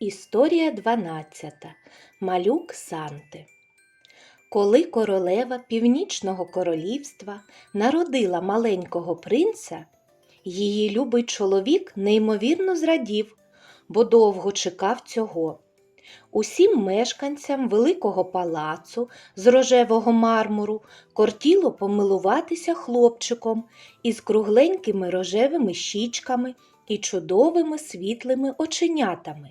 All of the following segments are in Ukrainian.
Історія 12. Малюк Санти. Коли королева Північного королівства народила маленького принца, її любий чоловік неймовірно зрадів, бо довго чекав цього. Усім мешканцям великого палацу з рожевого мармуру кортіло помилуватися хлопчиком із кругленькими рожевими щічками і чудовими світлими оченятами.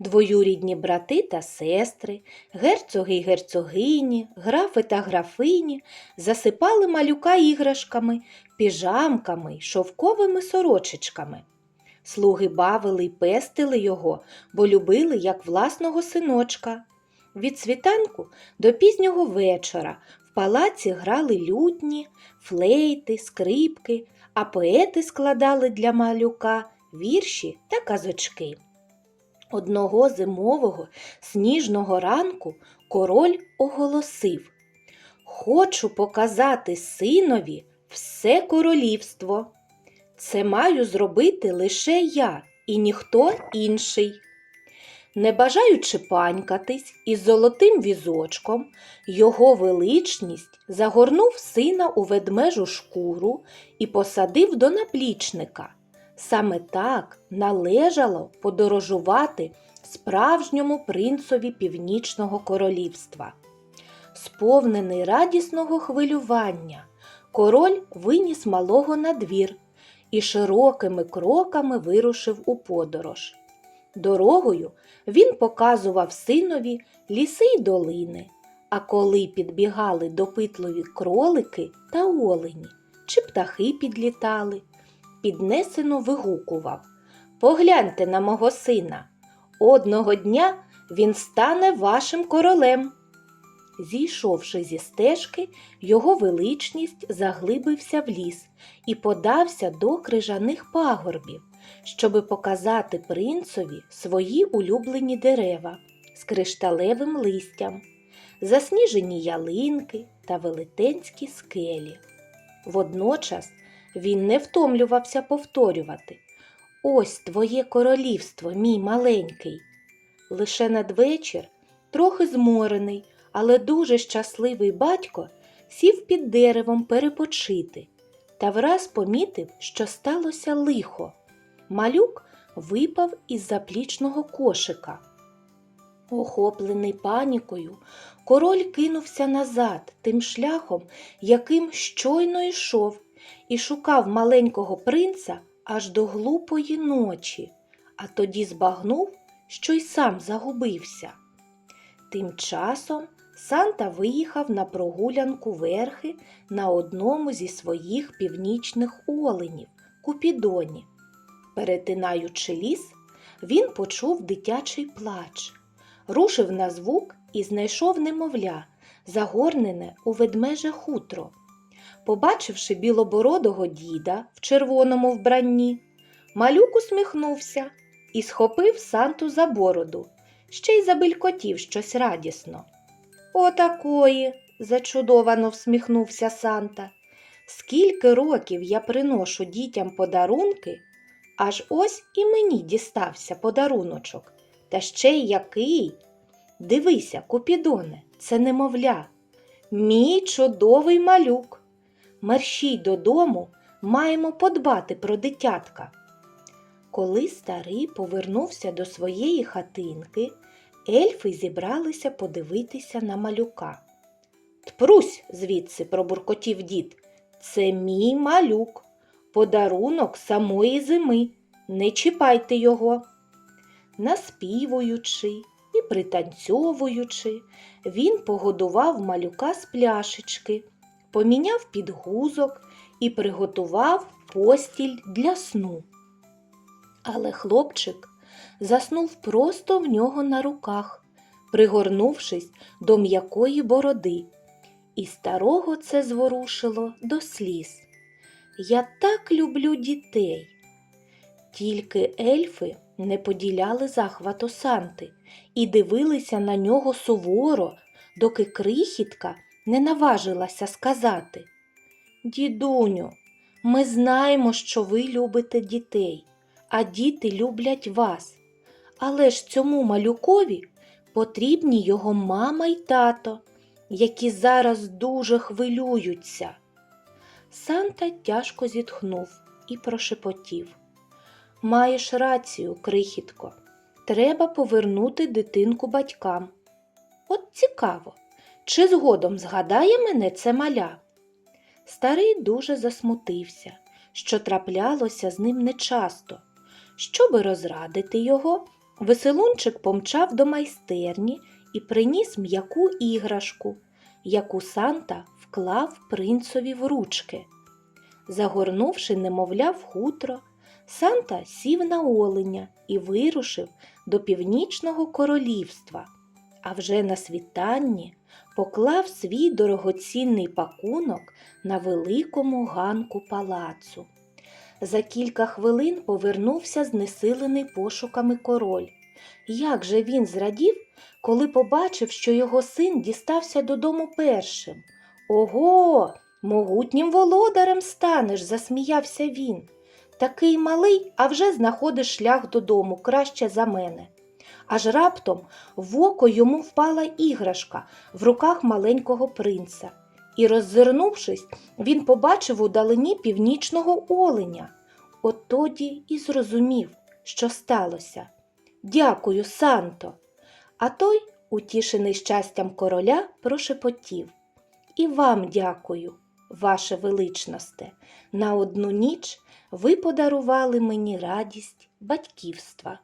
Двоюрідні брати та сестри, герцоги й герцогині, графи та графині засипали малюка іграшками, піжамками й шовковими сорочечками. Слуги бавили й пестили його, бо любили як власного синочка. Від світанку до пізнього вечора в палаці грали лютні, флейти, скрипки, а поети складали для малюка вірші та казочки. Одного зимового сніжного ранку король оголосив Хочу показати синові все королівство. Це маю зробити лише я і ніхто інший. Не бажаючи панькатись із золотим візочком, його величність загорнув сина у ведмежу шкуру і посадив до наплічника. Саме так належало подорожувати справжньому принцові північного королівства. Сповнений радісного хвилювання, король виніс малого на двір і широкими кроками вирушив у подорож. Дорогою він показував синові ліси й долини, а коли підбігали допитливі кролики та олені, чи птахи підлітали, піднесено вигукував Погляньте на мого сина. Одного дня він стане вашим королем. Зійшовши зі стежки, його величність заглибився в ліс і подався до крижаних пагорбів, щоби показати принцові свої улюблені дерева з кришталевим листям, засніжені ялинки та велетенські скелі. Водночас він не втомлювався повторювати Ось твоє королівство, мій маленький. Лише надвечір, трохи зморений, але дуже щасливий батько сів під деревом перепочити та враз помітив, що сталося лихо. Малюк випав із заплічного кошика. Охоплений панікою, король кинувся назад тим шляхом, яким щойно йшов, і шукав маленького принца аж до глупої ночі, а тоді збагнув, що й сам загубився. Тим часом Санта виїхав на прогулянку верхи на одному зі своїх північних оленів Купідоні. Перетинаючи ліс, він почув дитячий плач, рушив на звук і знайшов немовля, загорнене у ведмеже хутро. Побачивши білобородого діда в червоному вбранні, малюк усміхнувся і схопив Санту за бороду, ще й забелькотів щось радісно. Отакої, зачудовано всміхнувся Санта. Скільки років я приношу дітям подарунки, аж ось і мені дістався подаруночок. Та ще й який. Дивися, Купідоне, це немовля. Мій чудовий малюк. Мерщій додому маємо подбати про дитятка. Коли старий повернувся до своєї хатинки, ельфи зібралися подивитися на малюка. Тпрусь звідси, пробуркотів дід. Це мій малюк, подарунок самої зими. Не чіпайте його. Наспівуючи і пританцьовуючи, він погодував малюка з пляшечки, поміняв підгузок і приготував постіль для сну. Але хлопчик заснув просто в нього на руках, пригорнувшись до м'якої бороди, і старого це зворушило до сліз. Я так люблю дітей. Тільки ельфи не поділяли захвату Санти і дивилися на нього суворо, доки крихітка не наважилася сказати Дідуню, ми знаємо, що ви любите дітей, а діти люблять вас. Але ж цьому малюкові потрібні його мама й тато, які зараз дуже хвилюються. Санта тяжко зітхнув і прошепотів. Маєш рацію, крихітко. Треба повернути дитинку батькам. От цікаво, чи згодом згадає мене це маля? Старий дуже засмутився, що траплялося з ним нечасто. Щоби розрадити його, веселунчик помчав до майстерні і приніс м'яку іграшку, яку Санта вклав принцові в ручки. Загорнувши немовля в хутро, Санта сів на оленя і вирушив до північного королівства, а вже на світанні поклав свій дорогоцінний пакунок на великому ганку палацу. За кілька хвилин повернувся знесилений пошуками король. Як же він зрадів, коли побачив, що його син дістався додому першим. Ого, могутнім володарем станеш, засміявся він. Такий малий, а вже знаходиш шлях додому краще за мене. Аж раптом в око йому впала іграшка в руках маленького принца. І, роззирнувшись, він побачив у далині північного оленя. От тоді і зрозумів, що сталося. Дякую, Санто. А той, утішений щастям короля, прошепотів. І вам дякую, ваше величносте. На одну ніч ви подарували мені радість батьківства.